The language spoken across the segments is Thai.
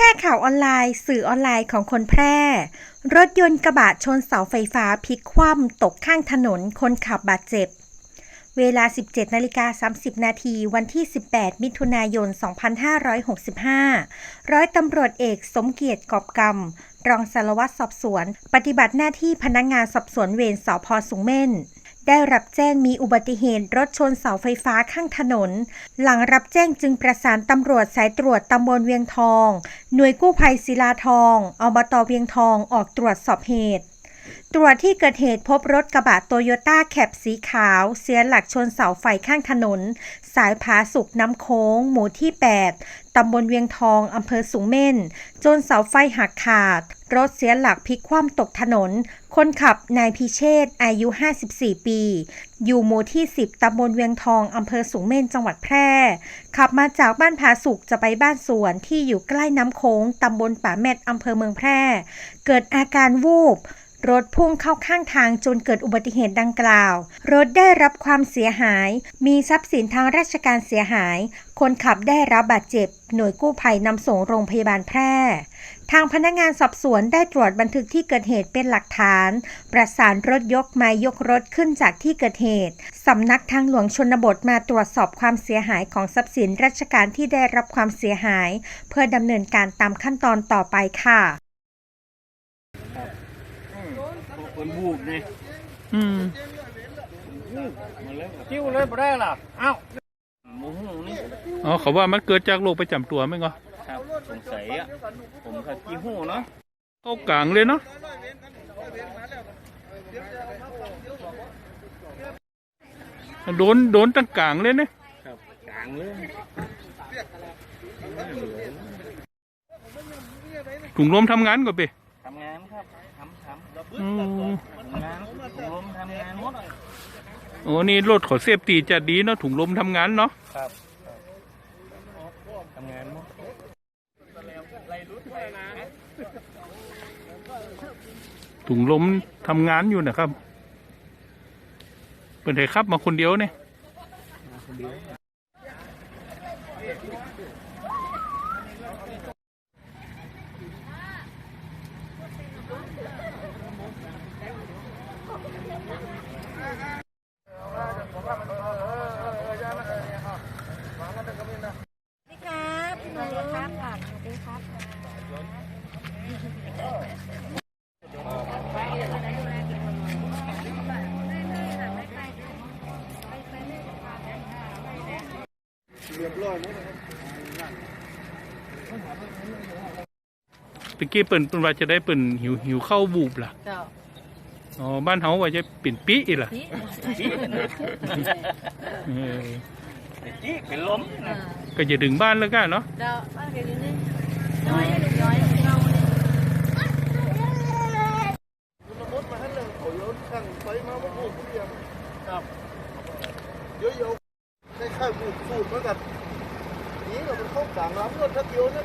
ร่ข่าวออนไลน์ สื่อออนไลน์ของคนแพร่ รถยนต์กระบะชนเสาไฟฟ้าพลิกคว่ำตกข้างถนนคนขับบาดเจ็บ เวลา 17นาฬิกา30 นาทีวันที่ 18 มิถุนายน 2565 ร้อยตำรวจเอกสมเกียรติกอบกำรองสารวัตรสอบสวน ปฏิบัติหน้าที่พนักงานสอบสวนเวรสพสุงเม่น ได้รับแจ้งมีอุบัติเหตุรถชนเสาไฟฟ้าข้างถนน หลังรับแจ้งจึงประสานตำรวจสายตรวจตำบลเวียงทอง หน่วยกู้ภัยศิลาทองอบตเวียงทองออกตรวจสอบเหตุตรวจที่เกิดเหตุพบรถกระบะโตโยต้าแคปสีขาว เสียหลักชนเสาไฟข้างถนน สายผาสุกน้ำโค้ง หมู่ที่ 8 ตำบลเวียงทอง อำเภอสูงเม่น จนเสาไฟหักขาด รถเสียหลักพลิกคว่ำตกถนน คนขับนายพิเชษอายุ 54 ปี อยู่หมู่ที่ 10 ตำบลเวียงทอง อำเภอสูงเม่น จังหวัดแพร่ ขับมาจากบ้านผาสุกจะไปบ้านสวนที่อยู่ใกล้น้ำโค้งตำบลป่าแมดอำเภอเมืองแพร่ เกิดอาการวูบ รถพุ่งเข้าข้างทางจนเกิดอุบัติเหตุดังกล่าว รถได้รับความเสียหาย มีทรัพย์สินทางราชการเสียหาย คนขับได้รับบาดเจ็บ หน่วยกู้ภัยนำส่งโรงพยาบาลแพร่ ทางพนักงานสอบสวนได้ตรวจบันทึกที่เกิดเหตุเป็นหลักฐาน ประสานรถยกมายกรถขึ้นจากที่เกิดเหตุ สำนักทางหลวงชนบทมาตรวจสอบความเสียหายของทรัพย์สินราชการที่ได้รับความเสียหาย เพื่อดำเนินการตามขั้นตอนต่อไปค่ะ ค นบูบนี่อืมมาแล้วจิ้วเลยบ่ได้ล่ะเอ้าโมโหนี่อ๋อเขาว่ามันเกิดจากโรคประจำตัวไหมก็ครับสงสัยอะผมขัดกี้หูเนาะเข้ากลางเลยเนาะโดนโดนตั้งกลางเลยเนี่ยครับกลางเลยถุงลมทำงานก่อนไปทำงานครับทำทำ อืมทำงานถุงลมทำงานหมดโอ้นี่รถขอเซฟตีจะดีเนาะถุงลมทำงานเนาะครับทำงานหมดถุงลมทำงานอยู่นะครับเป็นไงครับมาคนเดียวเนี่ย ตะกี้เปิ่นเปิ่นว่าจะได้เปิ่นหิวหิวเข้าวบูบล่ะเจ้าอ๋อบ้านเฮาว่าจะปิ่นปีอีล่ะนี่จี้เออจี้เป็นล้มนะก็จะถึงบ้านแล้วกันเนาะเจ้าบ้านเกิดอยู่นี่น้อยน้อยเรา เยอะๆให้ข้าวบูดสูดเหมือนกันนี่เราเป็นข้าวกลางน้ำรถทับเดียวเนี่ย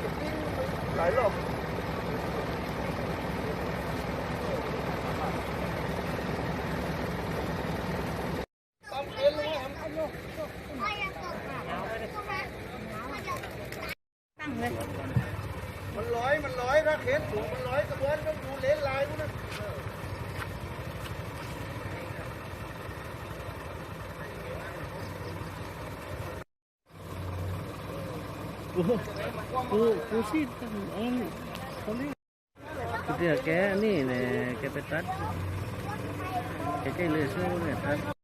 ก็ปิ้งไปหลายรอบตามเกณฑ์เลยครับมันร้อยมันร้อยถ้าเข็นสูงตอนนั้นกูกูซีดตังเอันเขาเรียกกูเดี๋ยวแกนี่เนี่ยแกไปตัดแกใจเลยสู้เนี่ยตัด